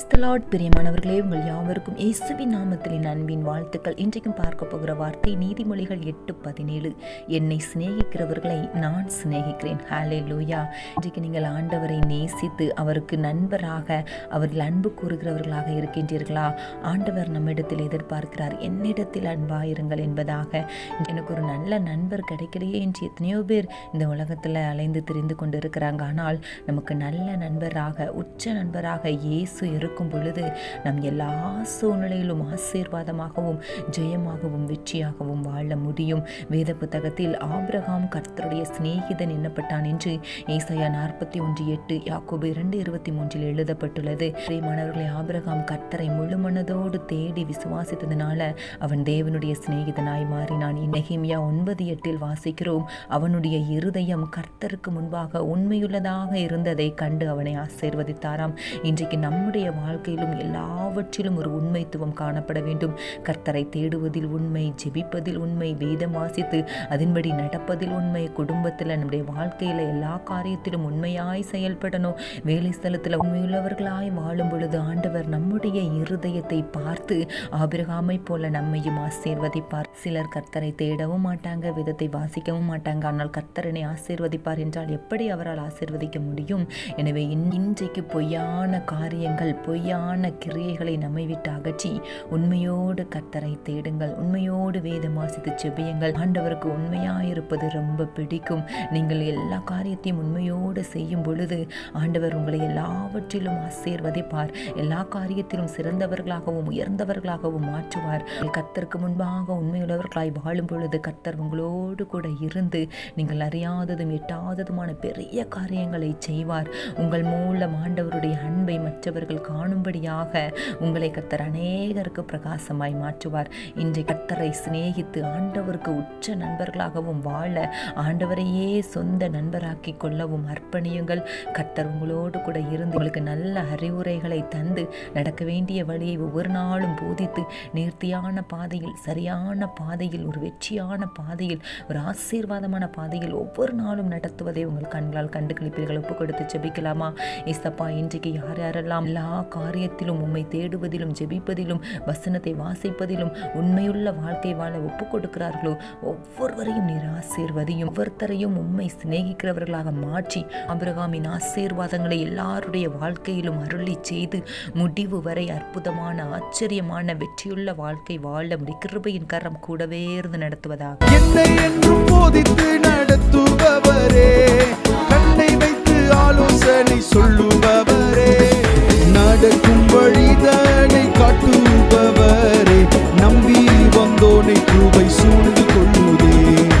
Praise the Lord பிரியமானவர்களே உங்கள் யாவருக்கும் இயேசுவின் நாமத்தின் அன்பின் வாழ்த்துக்கள். இன்றைக்கும் பார்க்க போகிற வார்த்தை நீதிமொழிகள் எட்டு பதினேழு. என்னை சிநேகிக்கிறவர்களை நான் சிநேகிக்கிறேன். ஹாலே லூயா இன்றைக்கு நீங்கள் ஆண்டவரை நேசித்து அவருக்கு நண்பராக அவர்கள் அன்பு கூறுகிறவர்களாக இருக்கின்றீர்களா? ஆண்டவர் நம்மிடத்தில் எதிர்பார்க்கிறார். என்னிடத்தில் அன்பாயிருங்கள் என்பதாக. எனக்கு ஒரு நல்ல நண்பர் கிடைக்கலையே என்று எத்தனையோ பேர் இந்த உலகத்தில் அலைந்து திரிந்து கொண்டு இருக்கிறாங்க ஆனால் நமக்கு நல்ல நண்பராக உச்ச நண்பராக இயேசு இருக்கும் பொழுது நம் எல்லா சூழ்நிலையிலும் ஆசீர்வாதமாகவும் ஜெயமாகவும் வெற்றியாகவும் வாழ முடியும். வேத புத்தகத்தில் ஆபிரகாம் கர்த்தருடைய சிநேகிதன் எண்ணப்பட்டான் என்று ஏசாயா நாற்பத்தி ஒன்று எட்டு யாக்கோபு இரண்டு இருபத்தி மூன்றில் எழுதப்பட்டுள்ளது. மாணவர்களை ஆபிரகாம் கர்த்தரை முழு மனதோடு தேடி விசுவாசித்ததுனால அவன் தேவனுடைய சிநேகிதனாய் மாறினான். நெகிமியா ஒன்பது எட்டில் வாசிக்கிறோம் அவனுடைய இருதயம் கர்த்தருக்கு முன்பாக உண்மையுள்ளதாக இருந்ததை கண்டு அவனை ஆசீர்வதித்தாராம். இன்றைக்கு நம்முடைய வாழ்க்கையிலும் எல்லாவற்றிலும் ஒரு உண்மைத்துவம் காணப்பட வேண்டும். கர்த்தரை தேடுவதில் உண்மை ஜெபிப்பதில் உண்மை வேதம் வாசித்து அதன்படி நடப்பதில் உண்மை குடும்பத்தில் நம்முடைய வாழ்க்கையில் எல்லா காரியத்திலும் உண்மையாய் செயல்படணும். வேலை ஸ்தலத்தில் உண்மையுள்ளவர்களாய் வாழும் பொழுது ஆண்டவர் நம்முடைய இருதயத்தை பார்த்து ஆபிரகாமை போல நம்மையும் ஆசீர்வதிப்பார். சிலர் கர்த்தரை தேடவும் மாட்டாங்க வேதத்தை வாசிக்கவும் மாட்டாங்க. ஆனால் கர்த்தரனை ஆசீர்வதிப்பார் என்றால் எப்படி அவரால் ஆசீர்வதிக்க முடியும்? எனவே இன்- இன்றைக்கு பொய்யான காரியங்கள் பொய்யான கிரியைகளை நம்மை விட்டு அகற்றி உண்மையோடு கத்தரை தேடுங்கள். உண்மையோடு வேதமாசித்து செபியுங்கள். ஆண்டவருக்கு உண்மையாயிருப்பது ரொம்ப பிடிக்கும். நீங்கள் எல்லா காரியத்தையும் உண்மையோடு செய்யும் பொழுது ஆண்டவர் உங்களை எல்லாவற்றிலும் ஆசீர்வதிப்பார். எல்லா காரியத்திலும் சிறந்தவர்களாகவும் உயர்ந்தவர்களாகவும் மாற்றுவார். கத்தருக்கு முன்பாக உண்மையுள்ளவர்களாய் வாழும் பொழுது கர்த்தர் உங்களோடு கூட இருந்து நீங்கள் அறியாததும் எட்டாததுமான பெரிய காரியங்களை செய்வார். உங்கள் மூலம் ஆண்டவருடைய அன்பை மற்றவர்கள் காணும்படியாக உங்களை கத்தர் அநேகருக்கு பிரகாசமாய் மாற்றுவார். இன்றைய கர்த்தரை சிநேகித்து ஆண்டவருக்கு உச்ச நண்பர்களாகவும் வாழ ஆண்டவரையே சொந்த நண்பராக்கி கொள்ளவும் அர்ப்பணியுங்கள். கர்த்தர் உங்களோடு கூட இருந்து உங்களுக்கு நல்ல அறிவுரைகளை தந்து நடக்க வேண்டிய வழியை ஒவ்வொரு நாளும் போதித்து நேர்த்தியான பாதையில் சரியான பாதையில் ஒரு வெற்றியான பாதையில் ஒரு ஆசீர்வாதமான பாதையில் ஒவ்வொரு நாளும் நடத்துவதை உங்கள் கண்களால் கண்டு கழிப்பீர்கள் ஒப்பு கொடுத்து ஜெபிக்கலாமா? ஏசப்பா இன்றைக்கு யார் யாரெல்லாம் எல்லா காரியத்திலும் உம்மை தேடுவதிலும் ஜெபிப்பதிலும் வசனத்தை வாசிப்பதிலும் உண்மையுள்ள வாழ்க்கை வாழ ஒப்பு கொடுக்கிறார்களோ ஒவ்வொருவரையும் நீர் ஆசீர்வதியும். ஒவ்வொருத்தரையும் உண்மை சிநேகிக்கிறவர்களாக மாற்றி அபிரகாமின் ஆசீர்வாதங்களை எல்லாருடைய வாழ்க்கையிலும் அருளி செய்து முடிவு வரை அற்புதமான ஆச்சரியமான வெற்றியுள்ள வாழ்க்கை வாழ முடி கிருபையின் கரம் கூடவே இருந்து நடத்துவதாக. என்னை என்றும் போதித்து நடத்துபவரே